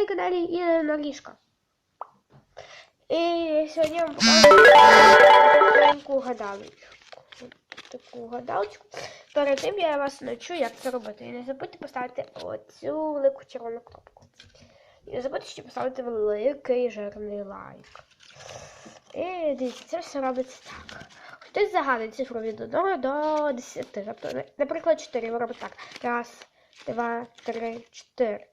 на каналі Ірина Ліжка. І сьогодні я вам покажу гадалочку. Таку гадалочку. Перед тим я вас навчу, як це робити. І не забудьте поставити оцю велику червону кнопку. І не забудьте ще поставити великий жирний лайк. І дивіться, це все робиться так. Хтось загадує цифру від 1 до 10. Тобто, наприклад, 4 ви робите так. Раз, два, три, чотири.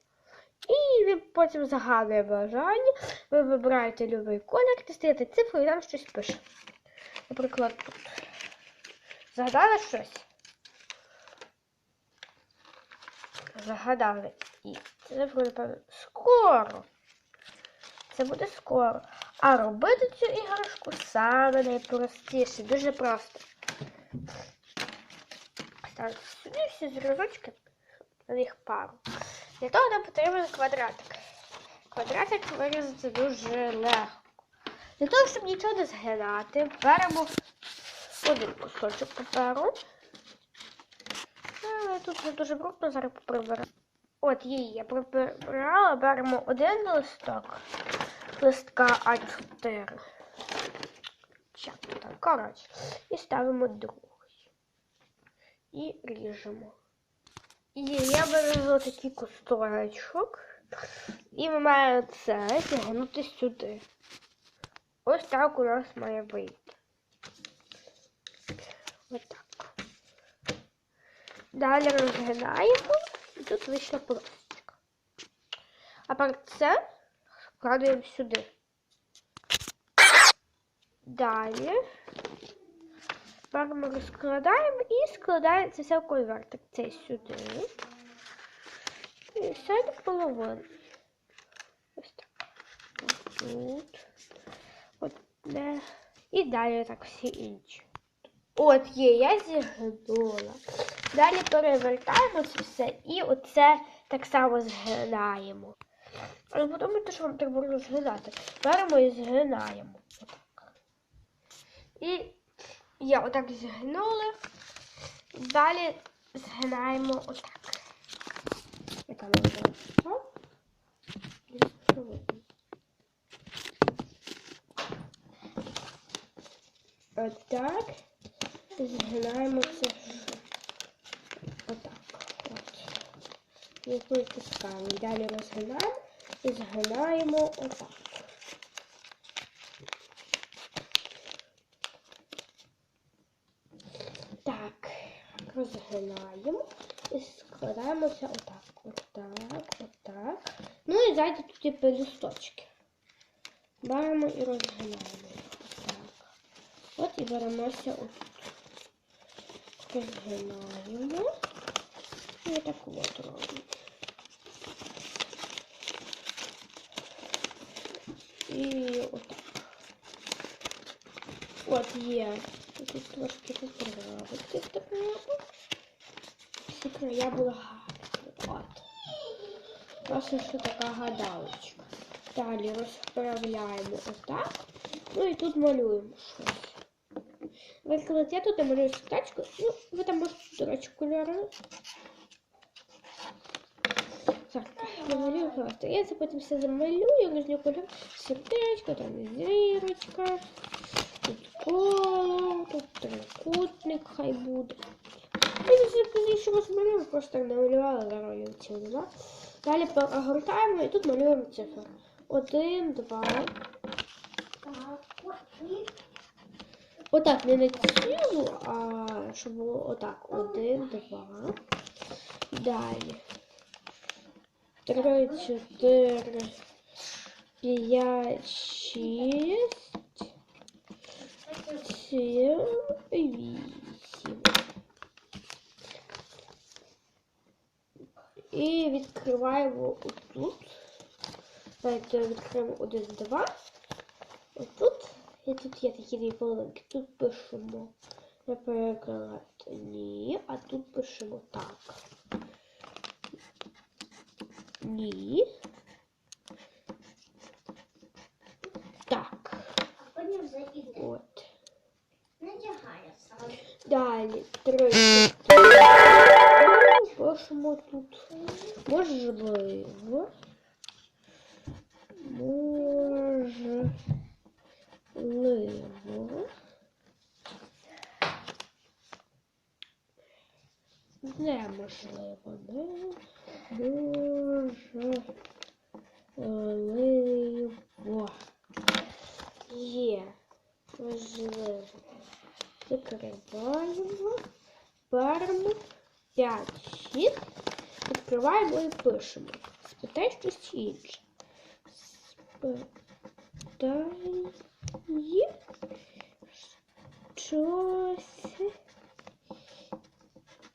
І він потім загадує бажання. Ви вибираєте будь-який колір, дістаєте цифру і там щось пише. Наприклад, тут. Загадали щось? Загадали. І цифру, напевно, скоро. Це буде скоро. А робити цю іграшку саме найпростіше. Дуже просто. Ставити сюди всі зразочки, на них пару. Для того нам потрібен квадратик. Квадратик вирізати дуже легко. Для того, щоб нічого не згинати, беремо один кусочок паперу. А, Тут вже дуже брудно, зараз приберемо. От її я прибирала, беремо один листок листка А4. Чак, так, коротше. І ставимо другий. І ріжемо. І я беру такий кусочок. І ми маємо це тягнути сюди. Ось так у нас має вийти. Ось так. Далі розгинаємо. І тут вийшла полосочка. А перед це вкладаємо сюди. Далі беремо, розкладаємо і складаємо це все в конвертик. Це сюди. І все до половини. Ось так. Тут. От де. І далі так всі інші. От є, я зігнула. Далі перевертаємо це все і оце так само згинаємо. Але подумайте, що вам треба розгинати. Беремо і згинаємо. Отак. І я отак згинула. Далі згинаємо отак. Яка називається? Отак. Згинаємо це. Отак. От. Притискаємо. Далі розгинаємо і згинаємо отак. Так, розгинаємо і складаємося отак. Отак, отак. Ну і тут є пелюсточки. Беремо і розгинаємо. Отак. От і беремося отут. Розгинаємо. І так от робимо. І отак. От є. Тут трошки поправити треба. Всі края були гарні. От. Просто що така гадалочка. Далі розправляємо отак. Ну і тут малюємо щось. Наприклад, я тут малюю скачку. Ну, ви там можете, речі, кольори. Так, намалюю просто. Я це потім все замалюю, різні кольори. Сердечко, там зірочка. Коло, тут трикутник хай буде. Я це пізніше розмалюю, просто так намалювала зараз цього нема. Далі прогортаємо і тут малюємо цифри. Один, два. Отак, не на цілу, а щоб було отак. Один, два. Далі. Три, чотири, п'ять, шість, І відкриваємо отут. Давайте відкриємо один, два. Отут. І тут є такі дві половинки. Тут пишемо, наприклад, ні, а тут пишемо так. Ні. Так. Потім вже іде. От. Далі три. Бачимо тут. Можливо. Можливо. Неможливо, не можливо. Є можливо. Закриваємо. Беремо 5 6. Відкриваємо і пишемо. Спитай щось інше. Спитай щось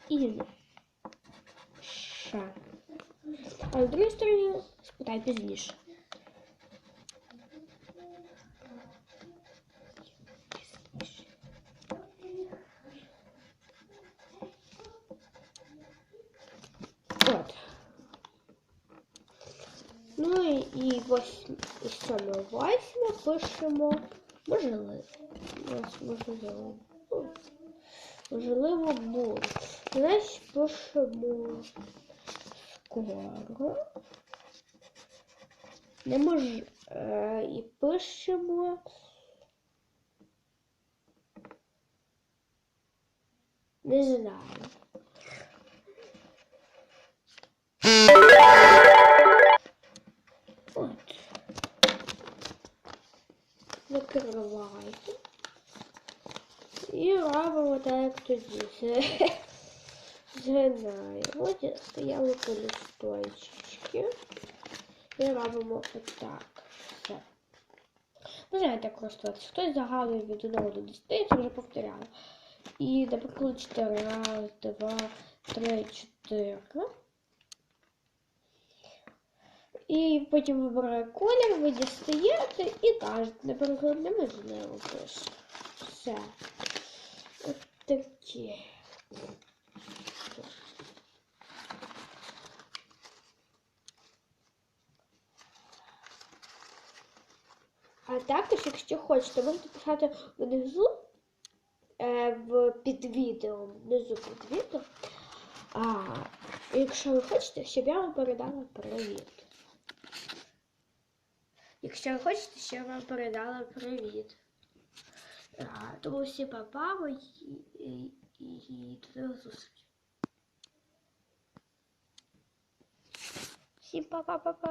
інше. А на другій стороні спитай пізніше. Сьоме восьме пишемо можливо. Можливо. Можливо, буде. Значить пишемо скоро. Не мож... Е, і пишемо. Не знаю. От. Закривайте. І робимо так, як тоді. Згинаємо, стояли по листочки. І робимо отак. Все. Можна так користуватися. Хтось загадує від 1 до 10, я це вже повторяла. І, наприклад, 4, раз, 2, 3, 4. І потім вибирає колір, ви наприклад, неможливо пише. Все. От такі. А також, якщо хочете, можете писати внизу е, в під відео, внизу під відео. А якщо ви хочете, щоб я вам передала привіт. Якщо ви хочете, щоб я вам передала привіт. А, тому всі папа і, і, і, і до нових зустрічей. Всім па-па-па-па.